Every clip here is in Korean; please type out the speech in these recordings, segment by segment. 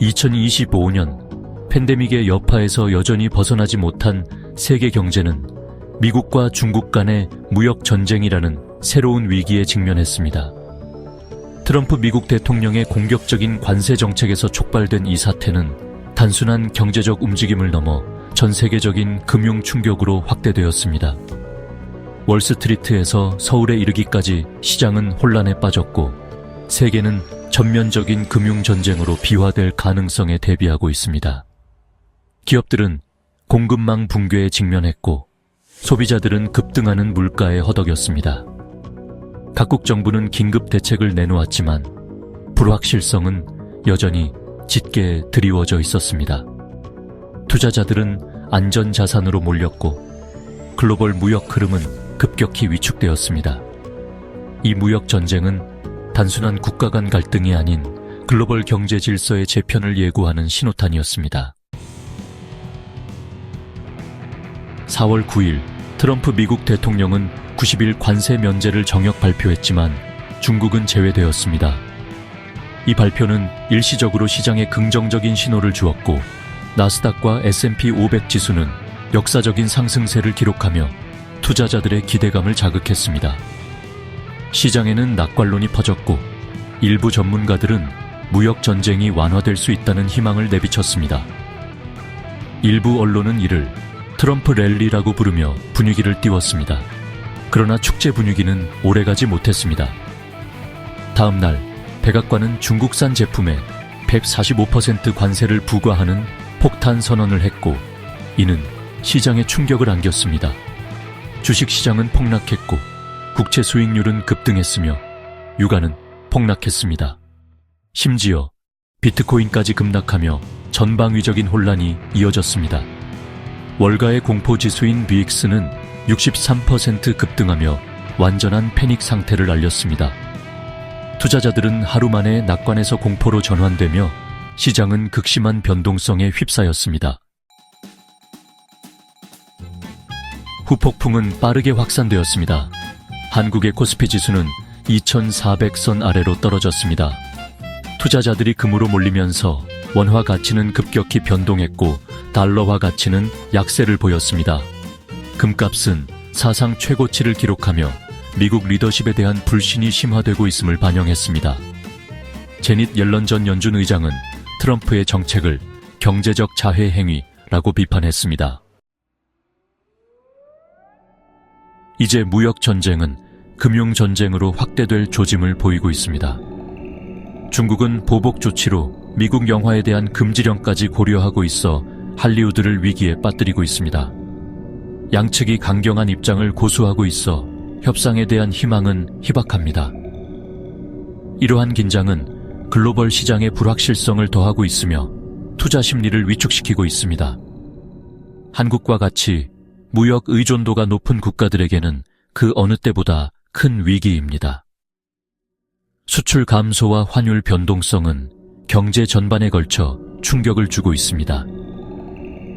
2025년 팬데믹의 여파에서 여전히 벗어나지 못한 세계 경제는 미국과 중국 간의 무역 전쟁이라는 새로운 위기에 직면했습니다. 트럼프 미국 대통령의 공격적인 관세 정책에서 촉발된 이 사태는 단순한 경제적 움직임을 넘어 전 세계적인 금융 충격으로 확대되었습니다. 월스트리트에서 서울에 이르기까지 시장은 혼란에 빠졌고 세계는 전면적인 금융 전쟁으로 비화될 가능성에 대비하고 있습니다. 기업들은 공급망 붕괴에 직면했고 소비자들은 급등하는 물가에 허덕였습니다. 각국 정부는 긴급 대책을 내놓았지만 불확실성은 여전히 짙게 드리워져 있었습니다. 투자자들은 안전 자산으로 몰렸고 글로벌 무역 흐름은 급격히 위축되었습니다. 이 무역 전쟁은 단순한 국가 간 갈등이 아닌 글로벌 경제 질서의 재편을 예고하는 신호탄이었습니다. 4월 9일 트럼프 미국 대통령은 90일 관세 면제를 정역 발표했지만 중국은 제외되었습니다. 이 발표는 일시적으로 시장에 긍정적인 신호를 주었고 나스닥과 S&P 500 지수는 역사적인 상승세를 기록하며 투자자들의 기대감을 자극했습니다. 시장에는 낙관론이 퍼졌고 일부 전문가들은 무역 전쟁이 완화될 수 있다는 희망을 내비쳤습니다. 일부 언론은 이를 트럼프 랠리라고 부르며 분위기를 띄웠습니다. 그러나 축제 분위기는 오래가지 못했습니다. 다음 날 백악관은 중국산 제품에 145% 관세를 부과하는 폭탄 선언을 했고 이는 시장에 충격을 안겼습니다. 주식 시장은 폭락했고 국채 수익률은 급등했으며 유가는 폭락했습니다. 심지어 비트코인까지 급락하며 전방위적인 혼란이 이어졌습니다. 월가의 공포 지수인 비익스는 63% 급등하며 완전한 패닉 상태를 알렸습니다. 투자자들은 하루 만에 낙관에서 공포로 전환되며 시장은 극심한 변동성에 휩싸였습니다. 후폭풍은 빠르게 확산되었습니다. 한국의 코스피 지수는 2,400선 아래로 떨어졌습니다. 투자자들이 금으로 몰리면서 원화 가치는 급격히 변동했고 달러화 가치는 약세를 보였습니다. 금값은 사상 최고치를 기록하며 미국 리더십에 대한 불신이 심화되고 있음을 반영했습니다. 제닛 옐런 전 연준 의장은 트럼프의 정책을 경제적 자해 행위라고 비판했습니다. 이제 무역 전쟁은 금융 전쟁으로 확대될 조짐을 보이고 있습니다. 중국은 보복 조치로 미국 영화에 대한 금지령까지 고려하고 있어 할리우드를 위기에 빠뜨리고 있습니다. 양측이 강경한 입장을 고수하고 있어 협상에 대한 희망은 희박합니다. 이러한 긴장은 글로벌 시장의 불확실성을 더하고 있으며 투자 심리를 위축시키고 있습니다. 한국과 같이 무역 의존도가 높은 국가들에게는 그 어느 때보다 큰 위기입니다. 수출 감소와 환율 변동성은 경제 전반에 걸쳐 충격을 주고 있습니다.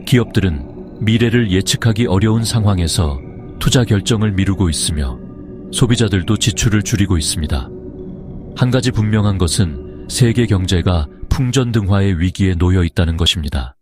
기업들은 미래를 예측하기 어려운 상황에서 투자 결정을 미루고 있으며 소비자들도 지출을 줄이고 있습니다. 한 가지 분명한 것은 세계 경제가 풍전등화의 위기에 놓여 있다는 것입니다.